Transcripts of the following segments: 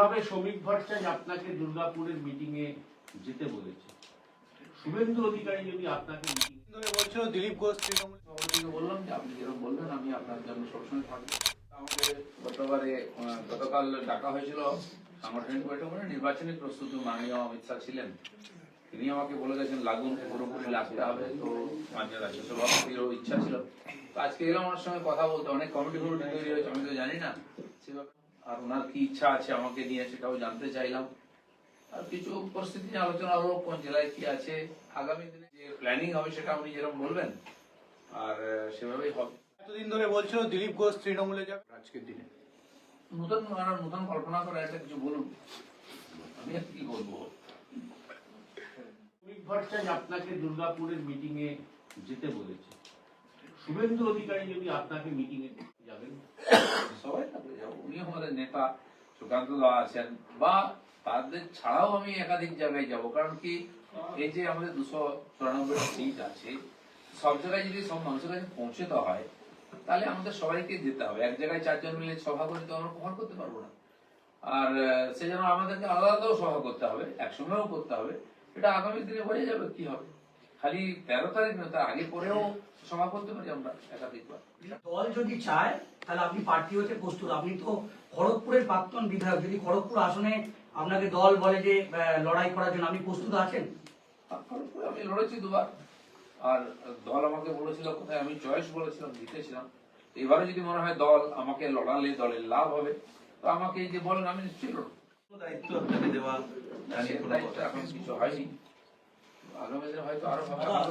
যেভাবে শ্রমিক ভট্টাচার্য আপনাকে দুর্গাপুরের মিটিং এ যেতে বলেছে? শুভেন্দু অধিকারী যদি আপনাকে বলছিল দিলীপ ঘোষ তৃণমূল। বললাম যে আপনি যেরকম বলবেন আমি আপনার জন্য সবসময় থাকব। গতবারে গতকাল ডাকা হয়েছিল সাংগঠনিক বৈঠক নির্বাচনী প্রস্তুতি মাননীয় অমিত শাহ ছিলেন। তিনি আমাকে বলে গেছেন লাগুন পুরোপুরি লাগতে হবে। তো মাননীয় রাজ্য সভাপতিরও ইচ্ছা ছিল। আজকে এলাম ওনার সঙ্গে কথা বলতে। অনেক কমিটি কমিটি তৈরি হয়েছে আমি তো জানি না। আর ওনার কি ইচ্ছা আছে আমাকে নিয়ে সেটাও জানতে চাইলাম। আর কিছু পরিস্থিতি নিয়ে আলোচনা হলো কোন জেলায় কি আছে আগামী দিনে যে প্ল্যানিং হবে সেটা উনি যেরকম বলবেন আর সেভাবেই হবে। এতদিন ধরে বলছিল দিলীপ ঘোষ তৃণমূলে যাবে। আজকের দিনে। নতুন নতুন কল্পনা করে একটা কিছু বলুন। আমি আর কি বলব? ভট্টাচার্য আপনাকে দুর্গাপুরের মিটিং এ যেতে বলেছে। শুভেন্দু অধিকারী যদি আপনাকে মিটিং এ যাবেন আমাদের নেতা সুকান্ত দা আছেন বা তাদের ছাড়াও আমি একাধিক জায়গায় যাব। কারণ কি এই যে আমাদের দুশো চুরানব্বই সিট আছে সব জায়গায় যদি সব মানুষের কাছে পৌঁছতে হয় তাহলে আমাদের সবাইকে যেতে হবে। এক জায়গায় চারজন মিলে সভা করে তো আমরা কভার করতে পারব না। আর আহ, সে জন্য আমাদেরকে আলাদা আলাদাও সভা করতে হবে একসঙ্গেও করতে হবে এটা আগামী দিনে বোঝা যাবে কি হবে? খালি তেরো তারিখ নয় তার আগে পরেও সভা করতে পারি আমরা একাধিকবার দল যদি চায় তাহলে আপনি প্রার্থী হতে প্রস্তুত। আপনি তো খড়গপুরের প্রাক্তন বিধায়ক। যদি খড়গপুর আসনে আপনাকে দল বলে যে আহ, লড়াই করার জন্য আপনি প্রস্তুত আছেন? তারপরে পরে আমি লড়েছি দুবার। আর দল আমাকে বলেছিল কোথায় আমি চয়েস বলেছিলাম জিতেছিলাম। এবারে যদি মনে হয় দল আমাকে লড়ালে দলের লাভ হবে তো আমাকে যে বলেন আমি নিশ্চয়ই লড়বো। দায়িত্ব আপনাকে দেওয়া এখন কিছু হয়নি। হয়তো আরও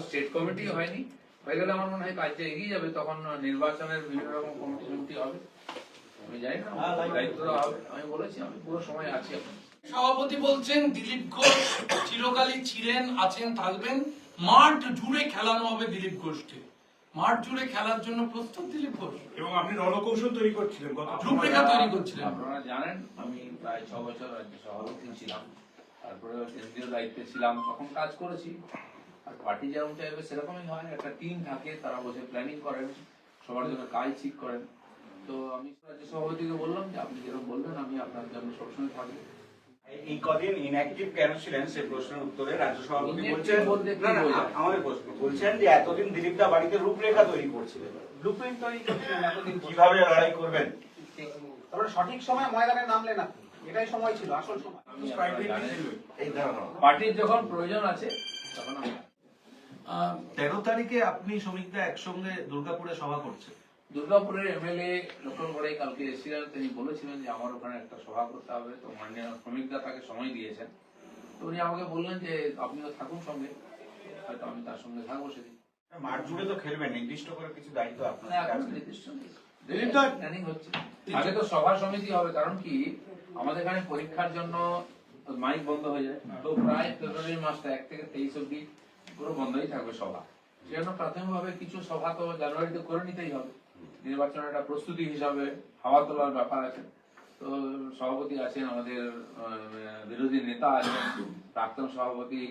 স্টেট কমিটি হয়নি। হয়ে গেলে আমার মনে হয় কাজটা এগিয়ে যাবে তখন নির্বাচনের বিভিন্ন রকম কমিটি কমিটি হবে। আমি জানি না দায়িত্ব হবে। আমি বলেছি আমি পুরো সময় আছি। সভাপতি বলছেন দিলীপ ঘোষ চিরকালই ছিলেন আছেন থাকবেন। মাঠ জুড়ে খেলানো হবে দিলীপ ঘোষকে। মাঠ জুড়ে খেলার জন্য প্রস্তুত দিলীপ ঘোষ? এবং আপনি রণকৌশল তৈরি করছিলেন রূপরেখা তৈরি করছিলেন। আপনারা জানেন আমি প্রায় ছ বছর রাজ্য সভাপতি ছিলাম। তারপরে কেন্দ্রীয় দায়িত্বে ছিলাম তখন কাজ করেছি। আর পার্টি যেরকম চাইবে সেরকমই হয় একটা টিম থাকে তারা বসে প্ল্যানিং করেন সবার জন্য কাজ ঠিক করেন। তো আমি রাজ্য সভাপতিকে বললাম যে আপনি যেরকম বলবেন আমি আপনার জন্য সবসময় থাকব। এই কদিন ইনঅ্যাক্টিভ কেন ছিলেন? সেই প্রশ্নের উত্তরে রাজ্য সভাপতি বলছেন না না আমাদের প্রশ্ন বলছেন যে এতদিন দিলীপ দা বাড়িতে রূপরেখা তৈরি করছিলেন। ব্লুপ্রিন্ট তৈরি করছিলেন এতদিন কীভাবে লড়াই করবেন? তারপরে সঠিক সময় ময়দানে নামলে না এটাই সময় ছিল আসল সময়। পার্টির যখন প্রয়োজন আছে তখন তেরো তারিখে আপনি শ্রমিকরা একসঙ্গে দুর্গাপুরে সভা করছেন। দুর্গাপুরের এমএলএ করে কালকে এসেছিলেন তিনি বলেছিলেন যে আমার ওখানে একটা সভা করতে হবে। তো মাননীয় শ্রমিকরা তাকে সময় দিয়েছেন। তো উনি আমাকে বললেন যে আপনিও থাকুন সঙ্গে। হয়তো আমি তার সঙ্গে থাকব সেদিন। মাঠ জুড়ে তো খেলবেন নির্দিষ্ট করে কিছু দায়িত্ব আপনার নির্দিষ্ট প্ল্যানিং হচ্ছে। আগে তো সভা সমিতি হবে কারণ কি? আমাদের এখানে পরীক্ষার জন্য মাইক বন্ধ হয়ে যায়। তো প্রায় ফেব্রুয়ারি মাসটা এক থেকে তেইশ অব্দি পুরো বন্ধই থাকবে সভা। সেজন্য প্রাথমিকভাবে কিছু সভা তো জানুয়ারিতে করে নিতেই হবে। নির্বাচনের একটা প্রস্তুতি হিসাবে হাওয়া তোলার ব্যাপার আছে। তো সভাপতি আছেন আমাদের বিরোধী নেতা আছেন প্রাক্তন সভাপতি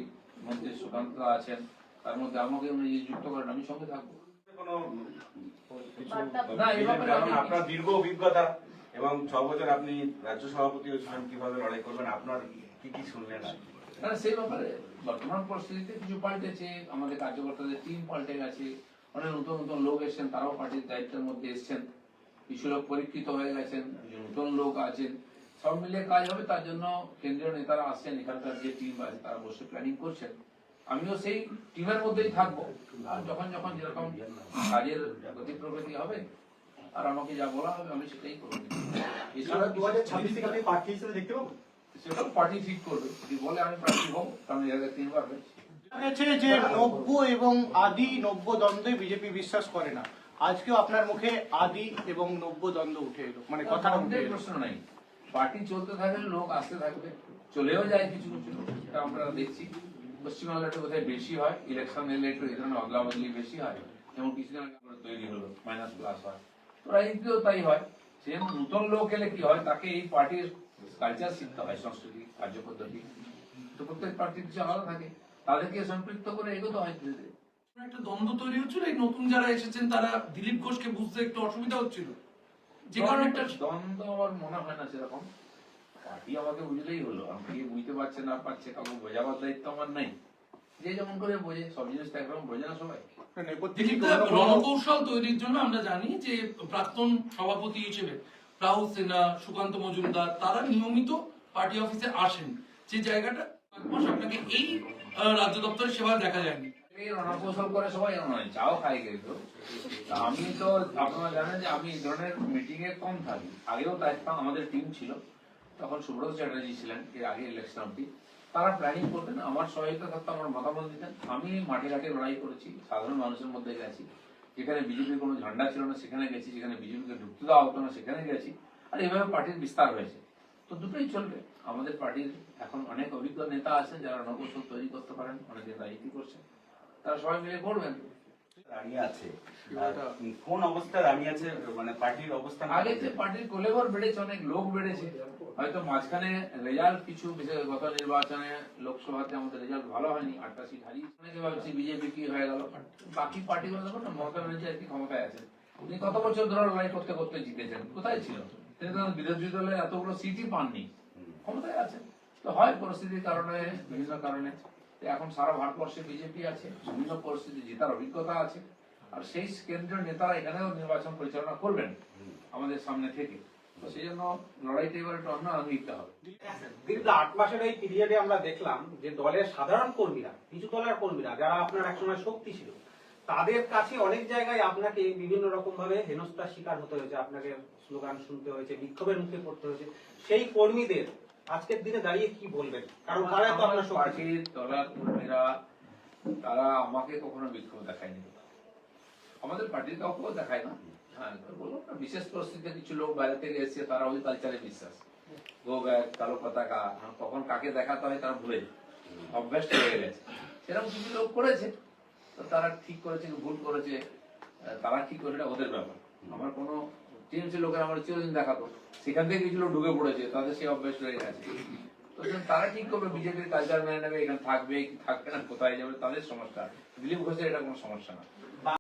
মন্ত্রী সুকান্ত আছেন। তার মধ্যে আমাকে উনি যুক্ত করেন আমি সঙ্গে থাকব। কোনো আপনার দীর্ঘ অভিজ্ঞতা। এবং ছ বছর আপনি রাজ্য সভাপতিও ছিলেন কীভাবে লড়াই করবেন? আপনার কি কি শুনলেন সেই ব্যাপারে বর্তমান পরিস্থিতিতে কিছু পাল্টেছে। আমাদের কার্যকর্তাদের টিম পাল্টে গেছে। অনেক নতুন নতুন লোক এসেছেন, তারাও পার্টির দায়িত্বের মধ্যে এসেছেন। কিছু লোক পরীক্ষিত হয়ে গেছেন নতুন লোক আছেন। সব মিলিয়ে কাজ হবে, তার জন্য কেন্দ্রীয় নেতারা আসছেন, এখানকার যে টিম আছে, তারা বসে প্ল্যানিং করছেন। আমিও সেই টিমের মধ্যেই থাকব। যখন যখন যেরকম কাজের গতি প্রগতি হবে আর আমাকে যা বলা হবে আমি সেটাই করব। এছাড়া দু হাজার ছাব্বিশ থেকে প্রার্থী হিসেবে দেখতে পাবো সেটা পার্টি ঠিক করবে। যদি বলে আমি প্রার্থী হব কারণ এর আগে তিনবার হয়েছে। যে নব্য এবং আদি নব্য দ্বন্দ্বে বিজেপি বিশ্বাস করে না। আজকেও আপনার মুখে আদি এবং নব্য দ্বন্দ্ব উঠে এলো। মানে কথাটা উঠে প্রশ্ন নাই। পার্টি চলতে থাকলে লোক আসতে থাকবে চলেও যায় কিছু কিছু সেটা আমরা দেখছি। পশ্চিমবাংলা একটু কোথায় বেশি হয় ইলেকশন এলে একটু এই ধরনের অদলা বদলি বেশি হয় যেমন কিছুদিন আগে তৈরি হলো মাইনাস প্লাস হয়। তো রাজনীতিতেও তাই হয়। সে নতুন লোক এলে কি হয়? তাকে এই পার্টির কালচার শিখতে হয় সংস্কৃতি কার্যপদ্ধতি। তো প্রত্যেক পার্টির কিছু আলাদা থাকে। তাদেরকে সম্পৃক্ত করে এগোতে হয় ধীরে ধীরে। একটা দ্বন্দ্ব তৈরি হচ্ছিল এই নতুন যারা এসেছেন তারা দিলীপ ঘোষকে বুঝতে একটু অসুবিধা হচ্ছিল। যে কারণে একটা দ্বন্দ্ব আমার মনে হয় না সেরকম। পার্টি আমাকে বুঝলেই হলো। আমি কে বুঝতে পারছে না পারছে কাউকে বোঝাবার দায়িত্ব আমার নাই। যে যেমন করে বোঝে সব জিনিস একরকম বোঝে না সবাই। কোনো- রণকৌশল তৈরির জন্য আমরা জানি যে প্রাক্তন সভাপতি হিসেবে রাহুল সিনহা সুকান্ত মজুমদার তারা নিয়মিত পার্টি অফিসে আসেন। যে জায়গাটা মাস আপনাকে এই রাজ্য দপ্তরের সেবায় দেখা যায়নি। এই রণকৌশল করে সবাই চাও খাই কিন্তু আমি তো আপনারা জানেন যে আমি এই ধরনের মিটিং এ কম থাকি। আগেও থাকতাম আমাদের টিম ছিল। তখন সুব্রত চ্যাটার্জি ছিলেন, এর আগে ইলেকশন অব্দি তারা প্ল্যানিং করতেন, আমার সহায়তা থাকতো আমার মতামত দিতেন, আমি মাঠে ঘাটে লড়াই করেছি, সাধারণ মানুষের মধ্যে গেছি। যেখানে বিজেপির কোনো ঝান্ডা ছিল না, সেখানে গেছি, যেখানে বিজেপিকে ঢুকতে দেওয়া হতো না, সেখানে গেছি। আর এভাবে পার্টির বিস্তার হয়েছে। তো দুটোই চলবে। আমাদের পার্টির এখন অনেক অভিজ্ঞ নেতা আছেন, যারা নকৌশল তৈরি করতে পারেন, অনেকে রাজনীতি করছেন। তারা সবাই মিলে করবেন। দাঁড়িয়ে আছে। কোন অবস্থা দাঁড়িয়ে আছে মানে পার্টির অবস্থান আগে যে পার্টির কোলেবর বেড়েছে অনেক লোক বেড়েছে। হয়তো মাঝখানে রেজাল্ট কিছু বিশেষ গত নির্বাচনে লোকসভাতে আমাদের রেজাল্ট ভালো হয়নি আটটা সিট হারিয়ে অনেকে ভাবছি বিজেপি কি হয়ে গেল বাকি পার্টিগুলো দেখো না মমতা ব্যানার্জি আর কি ক্ষমতায় আছেন উনি কত বছর ধরে লড়াই করতে করতে জিতেছেন কোথায় ছিল? তিনি তো বিরোধী দলে এতগুলো সিটই পাননি ক্ষমতায় আছেন। তো হয় পরিস্থিতির কারণে বিভিন্ন কারণে। এখন সারা ভারতবর্ষে বিজেপি আছে, বিভিন্ন পরিস্থিতি জেতার অভিজ্ঞতা আছে, আর সেই কেন্দ্রীয় নেতারা এখানেও নির্বাচন পরিচালনা করবেন আমাদের সামনে থেকে। সেই জন্য হবে। দীর্ঘ আট এই পিরিয়ডে আমরা দেখলাম যে দলের সাধারণ কর্মীরা, কিছু দলের কর্মীরা, যারা আপনার শক্তি ছিল, তাদের কাছে অনেক জায়গায় আপনাকে বিভিন্ন রকম ভাবে শিকার হতে হয়েছে, আপনাকে স্লোগান শুনতে হয়েছে, বিক্ষোভের মুখে পড়তে হয়েছে। সেই কর্মীদের আজকের দিনে দাঁড়িয়ে কি বলবেন? কারণ তারাই তো আপনার। পার্টির দলার কর্মীরা তারা আমাকে কখনো বিক্ষোভ দেখায়নি। আমাদের পার্টির কাউকেও দেখায় না। হ্যাঁ বললাম না, বিশেষ পরিস্থিতিতে কিছু লোক বাইরে থেকে এসে তারা ওই কালচারে বিশ্বাস। গো ব্যাগ কালো পতাকা হ্যাঁ, কখন কাকে দেখাতে হয় তারা ভুলে অভ্যাস হয়ে গেছে। সেরকম কিছু লোক করেছে। তো তারা ঠিক করেছে ভুল করেছে? তারা কি করে ওদের ব্যাপার। আমার কোনো টিএমসি লোকের আমার চিরদিন দেখাতো সেখান থেকে কিছু লোক ঢুকে পড়েছে, তাদের সেই অভ্যেস হয়ে গেছে। তো তারা ঠিক করবে? বিজেপির কালচার মেনে নেবে, এখানে থাকবে, কি থাকবে না, কোথায় যাবে, তাদের সমস্যা দিলীপ ঘোষের এটা কোনো সমস্যা না।